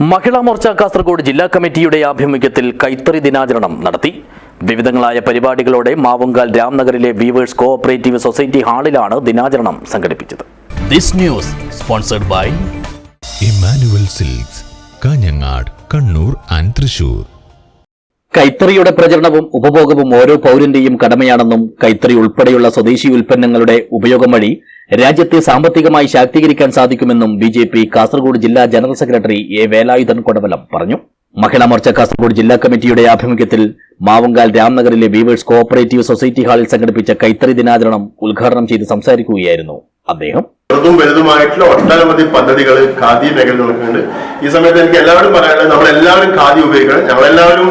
മഹിളാ മോർച്ച കാസർഗോഡ് ജില്ലാ കമ്മിറ്റിയുടെ ആഭിമുഖ്യത്തിൽ കൈത്തറി ദിനാചരണം നടത്തി. വിവിധങ്ങളായ പരിപാടികളോടെ മാവുങ്കാൽ രാംനഗറിലെ വീവേഴ്സ് കോഓപ്പറേറ്റീവ് സൊസൈറ്റി ഹാളിലാണ് ദിനാചരണം സംഘടിപ്പിച്ചത്. This news sponsored by Immanuel Silks Kanhangad Kannur and Thrissur കൈത്തറിയുടെ പ്രചരണവും ഉപഭോഗവും ഓരോ പൗരന്റെയും കടമയാണെന്നും കൈത്തറി ഉൾപ്പെടെയുള്ള സ്വദേശി ഉൽപ്പന്നങ്ങളുടെ ഉപയോഗം വഴി രാജ്യത്തെ സാമ്പത്തികമായി ശാക്തീകരിക്കാൻ സാധിക്കുമെന്നും ബി ജെ പി കാസർഗോഡ് ജില്ലാ general secretary A Velayudhan Kodavalam പറഞ്ഞു. മഹിളാ മോർച്ച കാസർഗോഡ് ജില്ലാ കമ്മിറ്റിയുടെ ആഭിമുഖ്യത്തിൽ മാവുങ്കാൽ രാംനഗറിലെ വീവേഴ്സ് കോഓപ്പറേറ്റീവ് സൊസൈറ്റി ഹാളിൽ സംഘടിപ്പിച്ച കൈത്തറി ദിനാചരണം ഉദ്ഘാടനം ചെയ്ത് സംസാരിക്കുകയായിരുന്നു അദ്ദേഹം. ചെറുതും വലുതുമായിട്ടുള്ള ഒട്ടനവധി പദ്ധതികൾ ഖാദി മേഖലകളൊക്കെ ഉണ്ട് ഈ സമയത്ത് എനിക്ക് എല്ലാവരും പറയാനുള്ളത് നമ്മളെല്ലാവരും ഖാദി ഉപയോഗിക്കണം. ഞങ്ങളെല്ലാവരും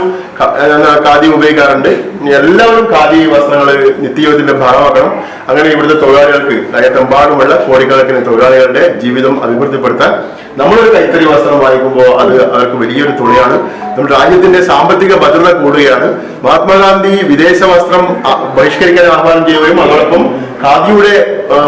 ഖാദി ഉപയോഗിക്കാറുണ്ട്. എല്ലാവരും ഖാദി വസ്ത്രങ്ങൾ നിത്യജീവിതത്തിന്റെ ഭാഗമാക്കണം അങ്ങനെ ഇവിടുത്തെ തൊഴിലാളികൾക്ക് രാജ്യത്തെമ്പാടുമുള്ള കോടിക്കണക്കിന് തൊഴിലാളികളുടെ ജീവിതം അഭിവൃദ്ധിപ്പെടുത്താൻ നമ്മളൊരു കൈത്തറി വസ്ത്രം വാങ്ങിക്കുമ്പോൾ അത് അവർക്ക് വലിയൊരു തുണയാണ്. നമ്മുടെ രാജ്യത്തിന്റെ സാമ്പത്തിക ഭദ്രത കൂടുകയാണ്. മഹാത്മാഗാന്ധി വിദേശ വസ്ത്രം ബഹിഷ്കരിക്കാൻ ആഹ്വാനം ചെയ്യുകയും അതോടൊപ്പം ഖാദിയുടെ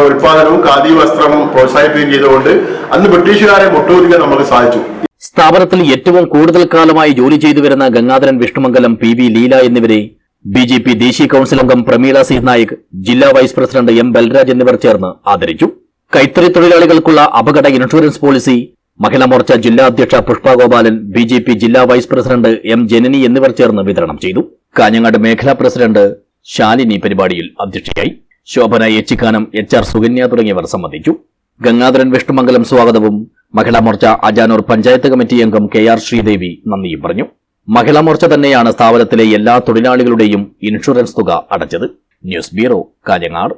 ഉൽപാദനവും ഖാദി വസ്ത്രം പ്രോത്സാഹിപ്പിക്കുകയും ചെയ്തുകൊണ്ട് അന്ന് ബ്രിട്ടീഷുകാരെ മുട്ടുകുത്തിക്കാൻ നമുക്ക് സാധിച്ചു. സ്ഥാപനത്തിൽ ഏറ്റവും കൂടുതൽ കാലമായി ജോലി ചെയ്തു വരുന്ന ഗംഗാധരൻ വിഷ്ണുമംഗലം പി വി ലീല എന്നിവരെ ബി ജെ പി ദേശീയ കൌൺസിൽ അംഗം പ്രമീള സി നായിക് ജില്ലാ വൈസ് പ്രസിഡന്റ് എം ബൽരാജ് എന്നിവർ ചേർന്ന് ആദരിച്ചു. കൈത്തറി തൊഴിലാളികൾക്കുള്ള അപകട ഇൻഷുറൻസ് പോളിസി മഹിളാ മോർച്ച ജില്ലാ അധ്യക്ഷ പുഷ്പഗോപാലൻ ബി ജെ പി ജില്ലാ വൈസ് പ്രസിഡന്റ് എം ജനനി എന്നിവർ ചേർന്ന് വിതരണം ചെയ്തു. കാഞ്ഞങ്ങാട് മേഖലാ പ്രസിഡന്റ് ശാലിനി പരിപാടിയിൽ അധ്യക്ഷയായി. ശോഭന എച്ചിക്കാനം എച്ച് ആർ സുകന്യ തുടങ്ങിയവർ സംബന്ധിച്ചു. ഗംഗാധരൻ വിഷ്ണുമംഗലം സ്വാഗതവും മഹിളാ മോർച്ച അജാനൂർ പഞ്ചായത്ത് കമ്മിറ്റി അംഗം കെ ആർ ശ്രീദേവി നന്ദിയും പറഞ്ഞു. മഹിളാ മോർച്ച തന്നെയാണ് സ്ഥാപനത്തിലെ എല്ലാ തൊഴിലാളികളുടെയും ഇൻഷുറൻസ് തുക അടച്ചത്. News bureau Kanhangad.